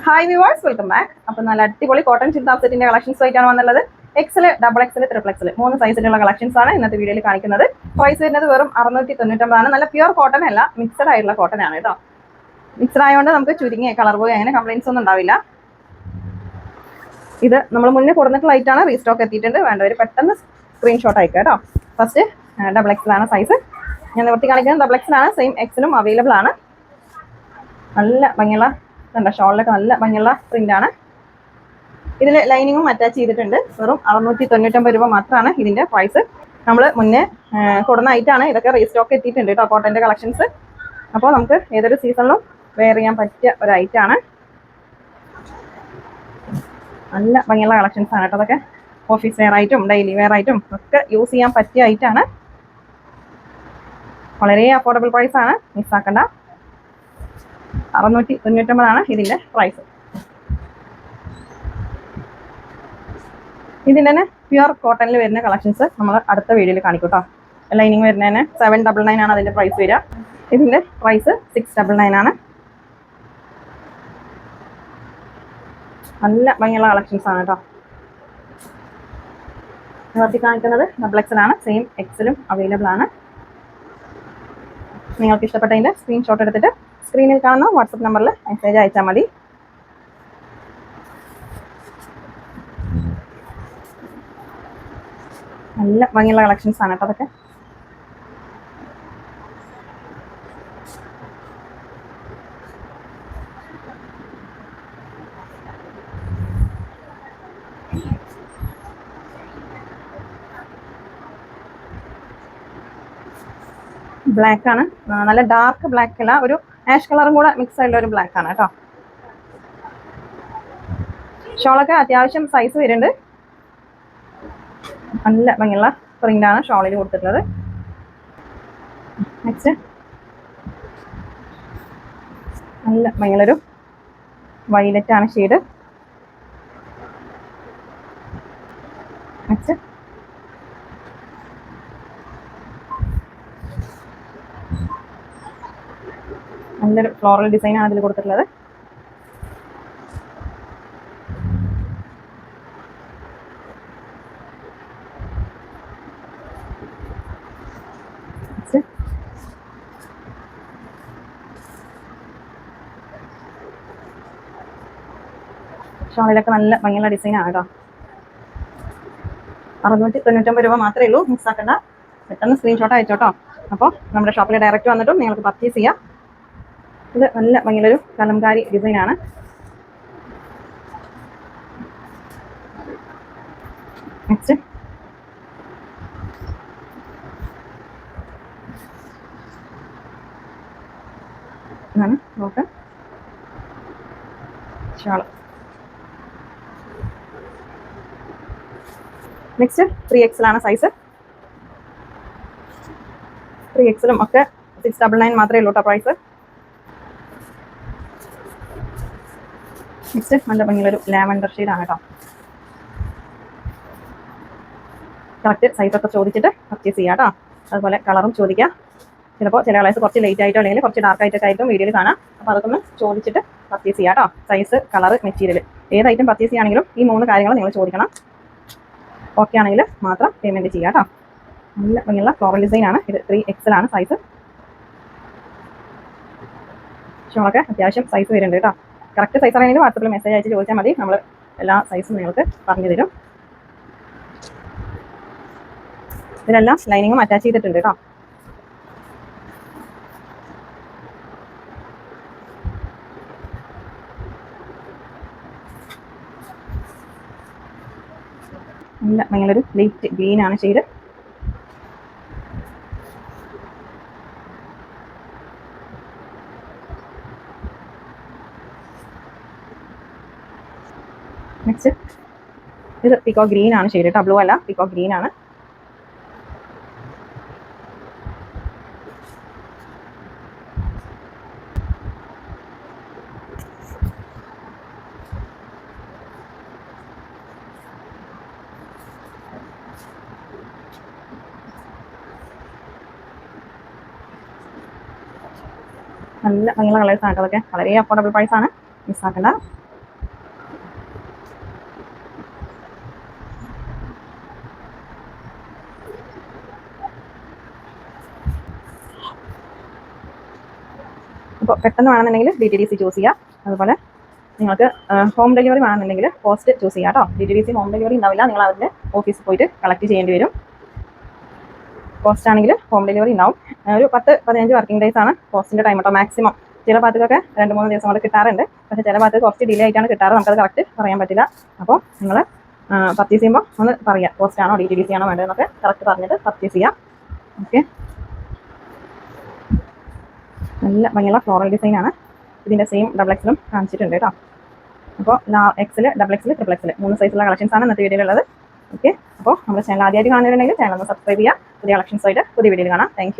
Hi viewers welcome back അപ്പോൾ നല്ല അടിപൊളി കോട്ടൺ ചിന്താ സെറ്റിന്റെ കളക്ഷൻസ് ആയിട്ടാണ് വന്നുള്ളത് XL double XL triple XL മൂന്ന് സൈസിലുള്ള കളക്ഷൻസ് ആണ് ഇന്നത്തെ വീഡിയോയിൽ കാണിക്കുന്നത്. പ്രൈസ് വരുന്നത് വെറും അറുന്നൂറ്റി തൊണ്ണൂറ്റൊമ്പതാണ് നല്ല പ്യുവർ കോട്ടൺ അല്ല മിക്സഡ് ആയിട്ടുള്ള കോട്ടൺ ആണ് കേട്ടോ. മിക്സഡ് ആയതുകൊണ്ട് നമുക്ക് ചുരുങ്ങിയ കളർ പോയി അങ്ങനെ കംപ്ലൈൻസ് ഒന്നും ഉണ്ടാവില്ല. ഇത് നമ്മൾ മുന്നേ കൊടുത്തിട്ടുള്ള ലൈറ്റാണ് റീസ്റ്റോക്ക് എത്തിയിട്ടുണ്ട്. വേണ്ടവർ പെട്ടെന്ന് സ്ക്രീൻഷോട്ട് അയക്കുക കേട്ടോ. ഫസ്റ്റ് ഡബിൾ എക്സലാണ് സൈസ് ഞാൻ നിവർത്തി കാണിക്കുന്നത് ഡബിൾ എക്സലാണ് സെയിം എക്സലും അവൈലബിൾ ആണ്. നല്ല ഭംഗിയുള്ള കണ്ട ഷോളിലൊക്കെ നല്ല ഭംഗിയുള്ള ആണ്. ഇതിൽ ലൈനിങ്ങും അറ്റാച്ച് ചെയ്തിട്ടുണ്ട്. വെറും അറുന്നൂറ്റി തൊണ്ണൂറ്റൊമ്പത് രൂപ മാത്രമാണ് ഇതിന്റെ പ്രൈസ് നമ്മൾ മുന്നേ കൊടുന്ന ഐറ്റാണ് ഇതൊക്കെ റീസ്റ്റോക്ക് എത്തിയിട്ടുണ്ട് കേട്ടോ കോട്ടന്റെ കളക്ഷൻസ് അപ്പോൾ നമുക്ക് ഏതൊരു സീസണിലും വെയർ ചെയ്യാൻ പറ്റിയ ഒരു ഐറ്റാണ് നല്ല ഭംഗിയുള്ള കളക്ഷൻസ് ആണ് കേട്ടോ അതൊക്കെ ഓഫീസ് വെയർ ആയിട്ടും ഡെയിലി വെയർ ആയിട്ടും ഒക്കെ യൂസ് ചെയ്യാൻ പറ്റിയ ഐറ്റാണ് വളരെ അഫോർഡബിൾ പ്രൈസ് ആണ്. മിസ്സാക്കണ്ട അറുന്നൂറ്റി തൊണ്ണൂറ്റൊമ്പതാണ് ഇതിന്റെ പ്രൈസ് ഇതിന്റെ തന്നെ പ്യുർ കോട്ടണിൽ വരുന്ന കളക്ഷൻസ് നമ്മൾ അടുത്ത വീഡിയോയിൽ കാണിക്കൂട്ടോ. കേട്ടോ ലൈനിങ് വരുന്നതിന് സെവൻ ഡബിൾ നയൻ ആണ് അതിന്റെ പ്രൈസ് വരിക. ഇതിന്റെ പ്രൈസ് സിക്സ് ഡബിൾ നയൻ ആണ്. നല്ല ഭംഗിയുള്ള കളക്ഷൻസ് ആണ് കേട്ടോ നിവർത്തി കാണിക്കുന്നത് ഡബിൾ എക്സലാണ് സെയിം എക്സലും അവൈലബിൾ ആണ്. നിങ്ങൾക്ക് ഇഷ്ടപ്പെട്ടതിന്റെ സ്ക്രീൻഷോട്ട് എടുത്തിട്ട് സ്ക്രീനിൽ കാണുന്ന വാട്സപ്പ് നമ്പറിൽ മെസ്സേജ് അയച്ചാൽ മതി. നല്ല ഭംഗിയുള്ള കളക്ഷൻസ് ആണ് കേട്ടോ അതൊക്കെ. ബ്ലാക്ക് ആണ്. നല്ല ഡാർക്ക് ബ്ലാക്ക് അല്ല ഒരു ആഷ് കളറും കൂടെ മിക്സ് ആയിട്ടുള്ള ഒരു ബ്ലാക്ക് ആണ് കേട്ടോ. ഷോളൊക്കെ അത്യാവശ്യം സൈസ് വരുന്നുണ്ട്. നല്ല ഭംഗിയുള്ള പ്രിന്റ് ആണ് ഷോളിൽ കൊടുത്തിട്ടുള്ളത്. നെക്സ്റ്റ് നല്ല ഭംഗിയുള്ളൊരു വൈലറ്റ് ആണ് ഷെയ്ഡ് നെക്സ്റ്റ് നല്ലൊരു ഫ്ലോറൽ ഡിസൈൻ ആണ് ഇതിൽ കൊടുത്തിട്ടുള്ളത്. ഷോളിലൊക്കെ നല്ല ഭംഗിയുള്ള ഡിസൈൻ ആണ് കേട്ടോ അറുന്നൂറ്റി തൊണ്ണൂറ്റൊമ്പത് രൂപ മാത്രമേ ഉള്ളൂ. മിസ്സാക്കണ്ട പെട്ടെന്ന് സ്ക്രീൻഷോട്ട് അയച്ചോട്ടോ. അപ്പോൾ നമ്മുടെ ഷോപ്പിൽ ഡയറക്റ്റ് വന്നിട്ടും നിങ്ങൾക്ക് പർച്ചേസ് ചെയ്യാം. ഇത് നല്ല ഭംഗിയുള്ളൊരു കലംകാരി ഡിസൈനാണ് നെക്സ്റ്റ് ഇതാണ് നെക്സ്റ്റ് ത്രീ എക്സലാണ് സൈസ് ത്രീ എക്സലും ഒക്കെ സിക്സ് ഡബിൾ നയൻ മാത്രമേ ഉള്ളൂ കേട്ടോ പ്രൈസ് നെക്സ്റ്റ് നല്ല ഭംഗിയുള്ളൊരു ലാവൻഡർ ഷെയ്ഡാണ് കേട്ടോ. കറക്റ്റ് സൈസൊക്കെ ചോദിച്ചിട്ട് പർച്ചേസ് ചെയ്യാം കേട്ടോ. അതുപോലെ കളറും ചോദിക്കാം. ചിലപ്പോൾ ചില കളേഴ്സ് കുറച്ച് ലേറ്റ് ആയിട്ടോ അല്ലെങ്കിൽ കുറച്ച് ഡാർക്ക് ആയിട്ടൊക്കെ ആയിരിക്കും വീഡിയോയിൽ കാണാം. അപ്പോൾ അതൊക്കെ ഒന്ന് ചോദിച്ചിട്ട് പർച്ചേസ് ചെയ്യാം കേട്ടോ. സൈസ് കളർ മെറ്റീരിയൽ ഏത് ഐറ്റം പർച്ചേസ് ചെയ്യുകയാണെങ്കിലും ഈ മൂന്ന് കാര്യങ്ങൾ നിങ്ങൾ ചോദിക്കണം. ഓക്കെ ആണെങ്കിൽ മാത്രം പേയ്മെന്റ് ചെയ്യാം കേട്ടോ. നല്ല ഭംഗിയുള്ള ഫ്ലോറൽ ഡിസൈൻ ആണ്. ഇത് ത്രീ എക്സൽ ആണ് സൈസ് ഷോളൊക്കെ അത്യാവശ്യം സൈസ് വരുന്നുണ്ട് കേട്ടോ. കറക്റ്റ് സൈസ് ആണെങ്കിൽ വാട്സപ്പിൽ മെസ്സേജ് അയച്ച് ചോദിച്ചാൽ മതി. നമ്മൾ എല്ലാ സൈസും നിങ്ങൾക്ക് പറഞ്ഞു തരും. ഇതിനെല്ലാം ലൈനിങ്ങും അറ്റാച്ച് ചെയ്തിട്ടുണ്ട് കേട്ടോ നല്ല ഭയങ്കര ലൈറ്റ് ഗ്രീൻ ആണ് ചെയ്ത് നെക്സ്റ്റ് ഇത് പിക്കോ ഗ്രീൻ ആണ്. ഷെയ്ഡ് കേട്ടോ ബ്ലൂ അല്ല. പിക്കോ ഗ്രീൻ ആണ്. നല്ല ഭംഗിയുള്ള കളേഴ്സ് ആണ് കേട്ടോ അതൊക്കെ വളരെ അഫോർഡബിൾ പ്രൈസാണ് മിസ്സാക്കണ്ട അപ്പോൾ പെട്ടെന്ന് വേണമെന്നുണ്ടെങ്കിൽ D T D C choose ചെയ്യാം. അതുപോലെ നിങ്ങൾക്ക് ഹോം ഡെലിവറി വേണമെന്നുണ്ടെങ്കിൽ പോസ്റ്റ് ചൂസ് ചെയ്യാം കേട്ടോ. D T D C home delivery ഉണ്ടാവില്ല. നിങ്ങൾ അവരുടെ ഓഫീസിൽ പോയിട്ട് കളക്ട് ചെയ്യേണ്ടി വരും. പോസ്റ്റ് ആണെങ്കിൽ ഹോം ഡെലിവറി ഉണ്ടാവും. ഒരു പത്ത് പതിനഞ്ച് വർക്കിംഗ് ഡേയ്സ് ആണ് പോസ്റ്റിന്റെ ടൈം കേട്ടോ മാക്സിമം ചില ഭാഗത്തൊക്കെ രണ്ട് മൂന്ന് ദിവസം കൊണ്ട് കിട്ടാറുണ്ട്. പക്ഷേ ചില ഭാഗത്ത് കുറച്ച് ഡിലേ ആയിട്ടാണ് കിട്ടാറ്. നമുക്കത് കറക്റ്റ് പറയാൻ പറ്റില്ല. അപ്പോൾ നിങ്ങൾ പർച്ചേസ് ചെയ്യുമ്പോൾ ഒന്ന് പറയുക പോസ്റ്റ് ആണോ ഡി ടി ഡി സി ആണോ വേണ്ടതെന്നൊക്കെ കറക്റ്റ് പറഞ്ഞിട്ട് പർച്ചേസ് ചെയ്യാം. ഓക്കെ നല്ല ഭംഗിയുള്ള ഫ്ലോറൽ ഡിസൈൻ ആണ്. ഇതിന്റെ സെയിം ഡബിൾ എക്സിലും കാണിച്ചിട്ടുണ്ട് കേട്ടോ അപ്പോൾ എക്സിൽ ഡബിൾ എക്സിൽ ട്രിപ്പിൾ എക്സിൽ മൂന്ന് സൈസുള്ള കളക്ഷൻസ് ആണ് ഇന്നത്തെ വീഡിയോയിലുള്ളത് ഓക്കെ അപ്പോൾ നമ്മുടെ ചാനൽ ആദ്യമായിട്ട് കാണുന്നുണ്ടെങ്കിൽ ചാനൽ ഒന്ന് സബ്സ്ക്രൈബ് ചെയ്യുക. പുതിയ കളക്ഷൻസ് ആയിട്ട് പുതിയ വീഡിയോയിൽ കാണാം. താങ്ക്